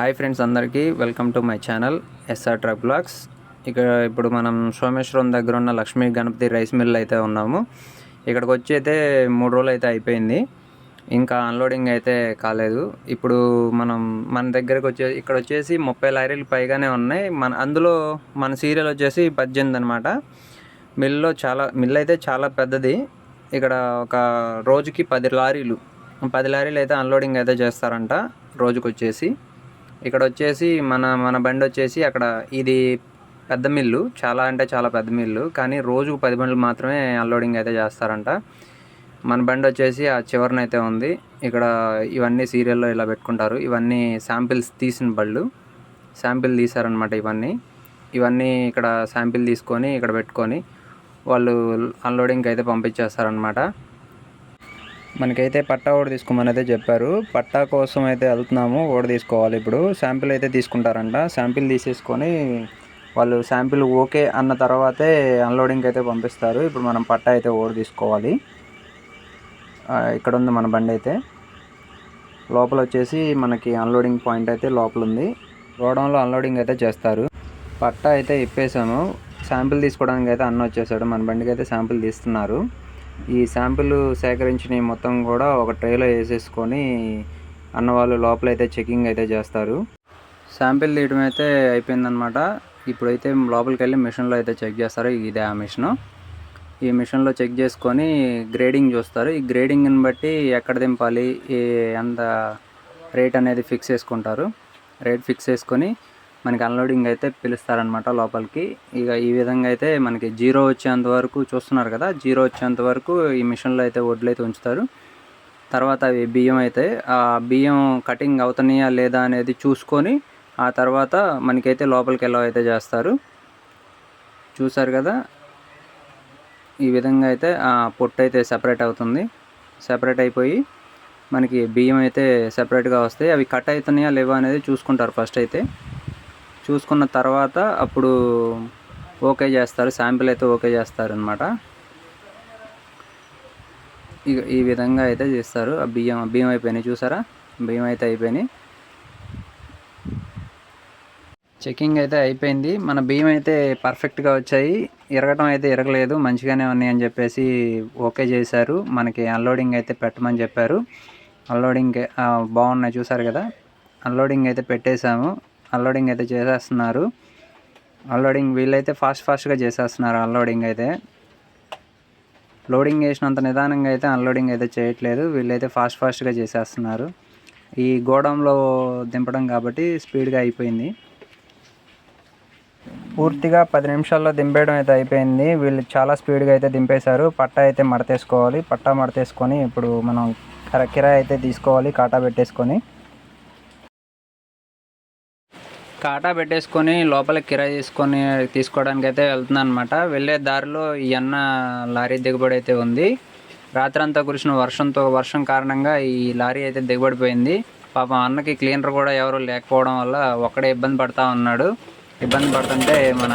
Hi friends అందరికీ welcome to my channel SR truck blogs. ఇక్కడ ఇప్పుడు మనం సోమేశ్వరం దగ్గర ఉన్న లక్ష్మీ గణపతి రైస్ మిల్ అయితే ఉన్నాము. ఇక్కడికి వచ్చి అయితే మూడు రోజులు అయితే అయిపోయింది. ఇంకా అన్లోడింగ్ అయితే కాలేదు. ఇప్పుడు మనం మన దగ్గరకు వచ్చే ఇక్కడ వచ్చేసి ముప్పై లారీలు పైగానే ఉన్నాయి. మన అందులో మన సీరియల్ వచ్చేసి పద్దెనిమిది అనమాట మిల్లో చాలా మిల్ అయితే చాలా పెద్దది. ఇక్కడ ఒక రోజుకి పది లారీలు పది లారీలు అయితే అన్లోడింగ్ అయితే చేస్తారంట రోజుకి వచ్చేసి ఇక్కడ వచ్చేసి మన మన బండి వచ్చేసి అక్కడ ఇది పెద్ద మిల్లు చాలా అంటే చాలా పెద్ద మిల్లు కానీ రోజు పది బండ్లు మాత్రమే అన్లోడింగ్ అయితే చేస్తారంట. మన బండి వచ్చేసి ఆ చివరన అయితే ఉంది. ఇక్కడ ఇవన్నీ సీరియల్లో ఇలా పెట్టుకుంటారు. ఇవన్నీ శాంపిల్స్ తీసిన బళ్ళు. శాంపిల్ తీసారనమాట ఇవన్నీ. ఇవన్నీ ఇక్కడ శాంపిల్ తీసుకొని ఇక్కడ పెట్టుకొని వాళ్ళు అన్లోడింగ్కి అయితే పంపించేస్తారనమాట మనకైతే పట్టా ఓడి తీసుకోమని అయితే చెప్పారు. పట్టా కోసం అయితే వెళ్తున్నాము ఓడి తీసుకోవాలి ఇప్పుడు. శాంపిల్ అయితే తీసుకుంటారంట. శాంపిల్ తీసేసుకొని వాళ్ళు శాంపిల్ ఓకే అన్న తర్వాతే అన్లోడింగ్ అయితే పంపిస్తారు. ఇప్పుడు మనం పట్టా అయితే ఓడి తీసుకోవాలి. ఇక్కడ ఉంది మన బండి అయితే. లోపల వచ్చేసి మనకి అన్లోడింగ్ పాయింట్ అయితే లోపల ఉంది. గోడౌన్లో అన్లోడింగ్ అయితే చేస్తారు. పట్టా అయితే ఇప్పేసాము. శాంపిల్ తీసుకోవడానికి అయితే అన్న వచ్చేసాడు. మన బండికి అయితే శాంపిల్ తీస్తున్నారు. ఈ శాంపిల్ సేకరించిన మొత్తం కూడా ఒక ట్రేలో వేసేసుకొని అన్న వాళ్ళు లోపల అయితే చెకింగ్ అయితే చేస్తారు. శాంపిల్ తీయడం అయితే అయిపోయిందనమాట ఇప్పుడైతే లోపలికి వెళ్ళి మిషన్లో అయితే చెక్ చేస్తారు. ఇదే ఆ మిషన్. ఈ మిషన్లో చెక్ చేసుకొని గ్రేడింగ్ చూస్తారు. ఈ గ్రేడింగ్ని బట్టి ఎక్కడ దింపాలి ఎంత రేట్ అనేది ఫిక్స్ చేసుకుంటారు. రేట్ ఫిక్స్ చేసుకొని మనకి అన్లోడింగ్ అయితే పిలుస్తారనమాట లోపలికి. ఇక ఈ విధంగా అయితే మనకి జీరో వచ్చేంత వరకు చూస్తున్నారు కదా జీరో వచ్చేంత వరకు ఈ మిషన్లో అయితే వడ్లు అయితే ఉంచుతారు. తర్వాత అవి బియ్యం అయితే ఆ బియ్యం కటింగ్ అవుతున్నాయా లేదా అనేది చూసుకొని ఆ తర్వాత మనకైతే లోపలికి ఎలా అయితే చేస్తారు. చూసారు కదా? ఈ విధంగా అయితే ఆ పొట్టు అయితే సెపరేట్ అవుతుంది. సెపరేట్ అయిపోయి మనకి బియ్యం అయితే సెపరేట్గా వస్తాయి. అవి కట్ అవుతున్నాయా లేవా అనేది చూసుకుంటారు ఫస్ట్ అయితే. చూసుకున్న తర్వాత అప్పుడు ఓకే చేస్తారు శాంపిల్ అయితే ఓకే చేస్తారు అనమాట ఇక ఈ విధంగా అయితే చేస్తారు. ఆ బియ్యం బియ్యం అయిపోయినాయి చూసారా? బియ్యం అయితే అయిపోయినాయి. చెకింగ్ అయితే అయిపోయింది. మన బియ్యం అయితే పర్ఫెక్ట్గా వచ్చాయి. ఇరగటం అయితే ఇరగలేదు. మంచిగానే ఉన్నాయి అని చెప్పేసి ఓకే చేశారు. మనకి అన్లోడింగ్ అయితే పెట్టమని చెప్పారు. అన్లోడింగ్ బాగున్నాయి చూసారు కదా? అన్లోడింగ్ అయితే పెట్టేశాము. అన్లోడింగ్ అయితే చేసేస్తున్నారు. అన్లోడింగ్ వీళ్ళైతే ఫాస్ట్ ఫాస్ట్గా చేసేస్తున్నారు అన్లోడింగ్ అయితే. లోడింగ్ చేసినంత నిదానంగా అయితే అన్లోడింగ్ అయితే చేయట్లేదు. వీళ్ళైతే ఫాస్ట్ ఫాస్ట్గా చేసేస్తున్నారు. ఈ గోడంలో దింపడం కాబట్టి స్పీడ్గా అయిపోయింది. పూర్తిగా పది నిమిషాల్లో దింపేయడం అయితే అయిపోయింది. వీళ్ళు చాలా స్పీడ్గా అయితే దింపేశారు. పట్టా అయితే మడతేసుకోవాలి. పట్టా మడతేసుకొని ఇప్పుడు మనం కర- కిరాయి అయితే తీసుకోవాలి. కాటా పెట్టేసుకొని. కాటా పెట్టేసుకొని లోపల కిరాయి తీసుకొని తీసుకోవడానికి అయితే వెళ్తున్నాను అనమాట వెళ్ళే దారిలో ఈ అన్న లారీ దిగుబడి అయితే ఉంది. రాత్రంతా కురిసిన వర్షంతో వర్షం కారణంగా ఈ లారీ అయితే దిగబడిపోయింది. పాపం అన్నకి క్లీనర్ కూడా ఎవరు లేకపోవడం వల్ల ఒక్కడే ఇబ్బంది పడతా ఉన్నాడు. ఇబ్బంది పడుతుంటే మన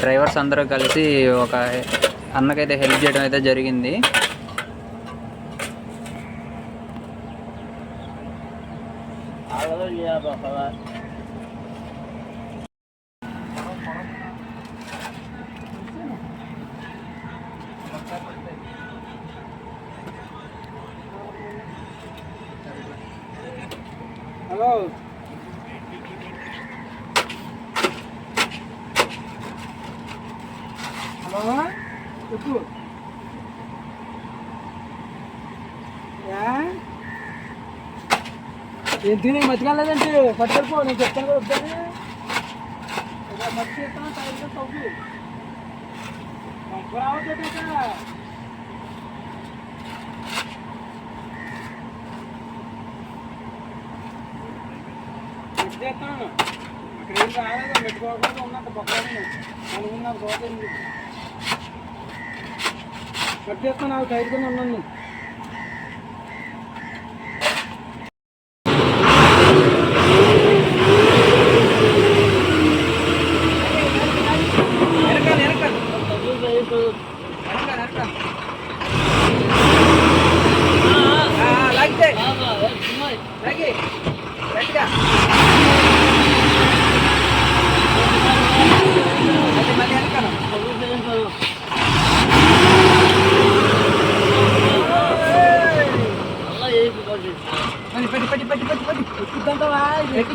డ్రైవర్స్ అందరూ కలిసి ఒక అన్నకైతే హెల్ప్ చేయడం అయితే జరిగింది. హలో హలో చెప్పు యా? ఏం తిని మర్చిపోలేదంటే పట్టుకెళ్ళిపో నేను చెప్తాను కదా వద్దని ఒక మర్చి చెప్తాను తగ్గితే తగ్గు రావద్దు చేస్తాను. అక్కడ ఏం రాలేదు పెట్టుకోకుండా ఉన్నట్టు పక్కనే అనుకున్న పోతుంది కట్ చేస్తాను నాకు టైట్గా ఉన్నాను లాగితే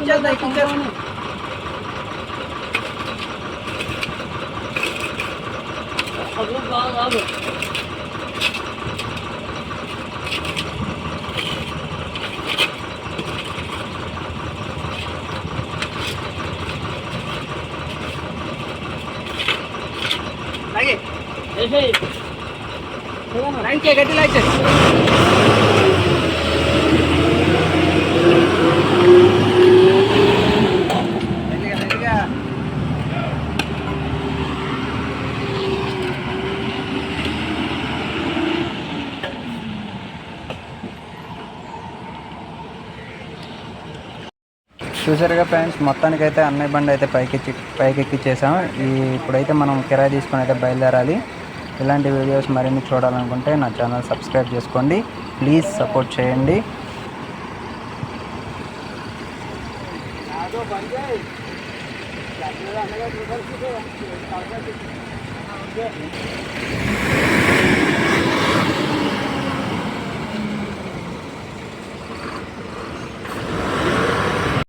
ਚੱਲਦਾ ਕੀ ਕਰਨ ਅਗੋ ਬਾਗ ਆਵੋ લાગે લાઈન કે ગટી લાગે చూసారుగా ఫ్రెండ్స్ మొత్తానికైతే అన్నయ్య బండి అయితే పైకి పైకి ఎక్కిచ్చేసాం ఈ ఇప్పుడైతే మనం కిరాయి తీసుకొని అయితే బయలుదేరాలి. ఇలాంటి వీడియోస్ మరిన్ని చూడాలనుకుంటే నా ఛానల్ సబ్స్క్రైబ్ చేసుకోండి. ప్లీజ్ సపోర్ట్ చేయండి. నాదో